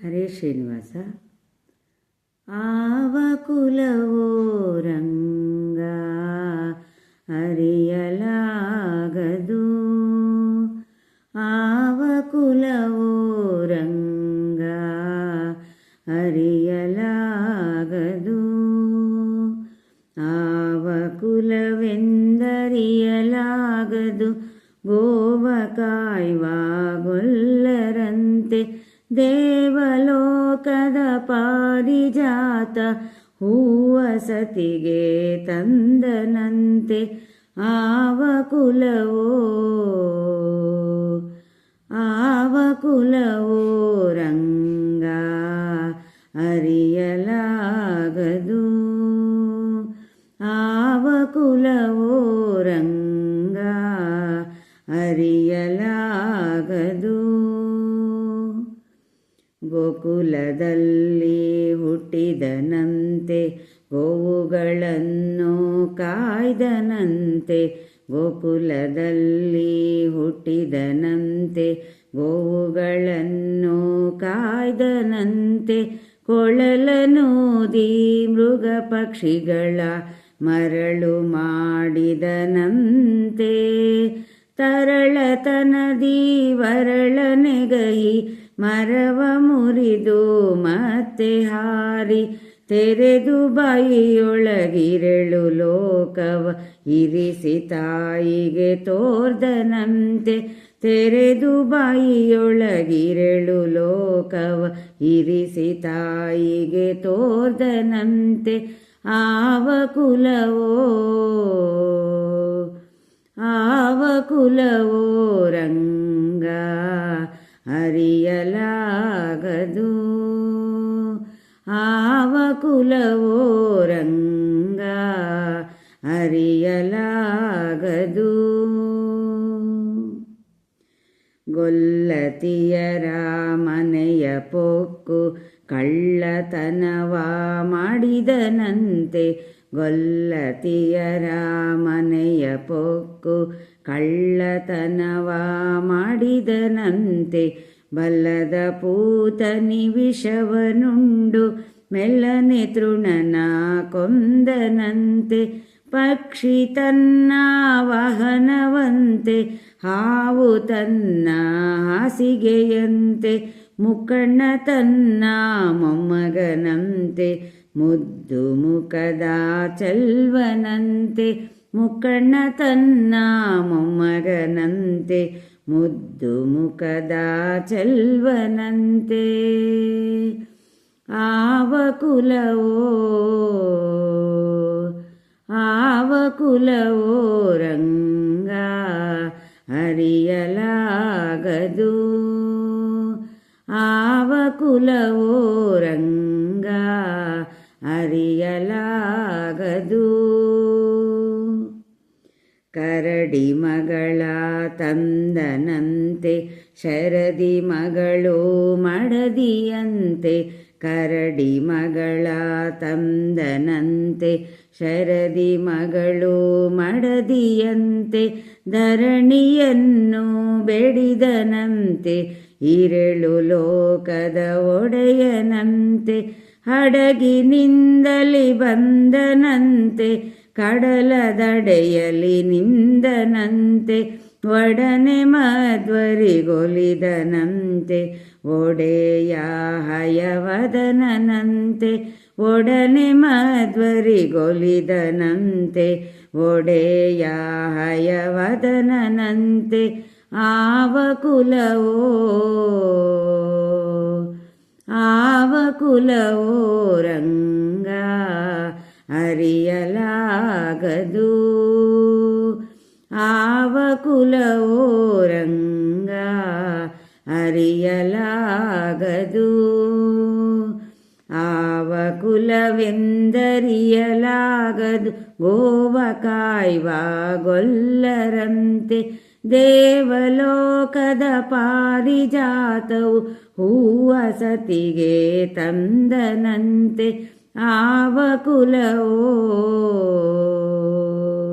హరే శ్రీనివాస. ఆవకుల ఓరంగా అరియలాగదు ఆవకుల ఓరంగా అరియలాగదు ആവകുലവെന്തറിയലാകതു ഗോവകായ് വാകൊല്ലരന്തെ ಕುಲವೆಂದರಿಯಲಾಗದು ಗೋವ ಕಾಯುವ ಗೊಲ್ಲರಂತೆ ದೇವಲೋಕದ ಪಾರಿಜಾತ ಹೂವ ಸತಿಗೆ ತಂದನಂತೆ ಆವ ಕುಲವೋ ಆವ ಕುಲವೋ ರಂಗ ಅರಿಯಲಾಗದು ಆವ ಕುಲವೋ ರಂಗ ಅರಿಯಲಾಗದು ಗೋಕುಲದಲ್ಲಿ ಹುಟ್ಟಿದನಂತೆ, ಗೋವುಗಳನ್ನು ಕಾಯ್ದನಂತೆ, ಗೋಕುಲದಲ್ಲಿ ಹುಟ್ಟಿದನಂತೆ, ಗೋವುಗಳನ್ನು ಕಾಯ್ದನಂತೆ, ಕೊಳಲನೂದಿ ಮೃಗ ಪಕ್ಷಿಗಳ ಮರಳು ಮಾಡಿದನಂತೆ. ತರಳತನದಿ ವರಳನೆಗೈ ಮರವ ಮುರಿದು ಮತ್ತೆ ಹಾರಿ ತೆರೆದು ಬಾಯಿಯೊಳಗಿರಳು ಲೋಕವ. ಇರಿಸಿ ತಾಯಿಗೆ ತೋರ್ದನಂತೆ ತೆರೆದು ಬಾಯಿಯೊಳಗಿರಳು ಲೋಕವ. ಇರಿಸಿ ತಾಯಿಗೆ ತೋರ್ದನಂತೆ ಆವ ಕುಲವೋ ಆವ ಕುಲವೋ ರಂಗ. ಅರಿಯಲಾಗದು ಆವ ಕುಲವೋ ರಂಗ ಅರಿಯಲಾಗದು ಗೊಲ್ಲತಿಯರ ಮನೆಯ ಪೊಕ್ಕು ಕಳ್ಳತನವ ಮಾಡಿದನಂತೆ ಗೊಲ್ಲತಿಯರ ಮನೆಯ ಪೊಕ್ಕು ಕಳ್ಳತನವ ಮಾಡಿದನಂತೆ, ಬಲ್ಲದ ಪೂತನಿ ವಿಷವನುಂಡು ಮೆಲ್ಲನೆ ತೃಣನ ಕೊಂದನಂತೆ, ಪಕ್ಷಿ ತನ್ನ ವಾಹನವಂತೆ, ಹಾವು ತನ್ನ ಹಾಸಿಗೆಯಂತೆ, ಮುಕ್ಕಣ್ಣ ತನ್ನ ಮೊಮ್ಮಗನಂತೆ, ಮುದ್ದು ಮುಖದ ಚೆಲ್ವನಂತೆ ಮುಕ್ಕಣ್ಣ ತನ್ನ ಮೊಮ್ಮಗನಂತೆ ಮುದ್ದು ಮುಖದ ಚೆಲ್ವನಂತೆ ಆವ ಕುಲವೋ ಆವ ಕುಲವೋ ರಂಗ ಅರಿಯಲಾಗದು ಆವ ಕುಲವೋ ರಂಗ ಅರಿಯಲಾಗದು ಕರಡಿ ಮಗಳ ತಂದನಂತೆ, ಶರದಿ ಮಗಳು ಮಡದಿಯಂತೆ, ಕರಡಿ ಮಗಳ ತಂದನಂತೆ, ಶರದಿ ಮಗಳು ಮಡದಿಯಂತೆ, ಧರಣಿಯನ್ನು ಬೆಡಿದನಂತೆ ಇರಳು ಲೋಕದ ಒಡೆಯನಂತೆ, ಹಡಗಿನಿಂದಲಿ ಬಂದನಂತೆ ಕಡಲದಡೆಯಲಿ ನಿಂದನಂತೆ, ಒಡನೆ ಮಧ್ವರಿಗೊಲಿದನಂತೆ ಒಡೆಯ ಹಯವದನಂತೆ ಒಡನೆ ಮಧ್ವರಿಗೊಲಿದನಂತೆ ಒಡೆಯ ಹಯವದನಂತೆ ಆವ ಕುಲವೋ ಆವ ಕುಲವೋ ರಂಗ ಅರಿಯಲಾಗದು ಆವ ಕುಲವೋ ರಂಗ ಅರಿಯಲಾಗದು ಆವ ಕುಲವೆಂದರಿಯಲಾಗದು ಗೋವ ಕಾಯುವ ಗೊಲ್ಲರಂತೆ ದೇವಲೋಕದ ಪಾರಿಜಾತವು ಹೂವ ಸತಿಗೆ ತಂದನಂತೆ ఆవకులవో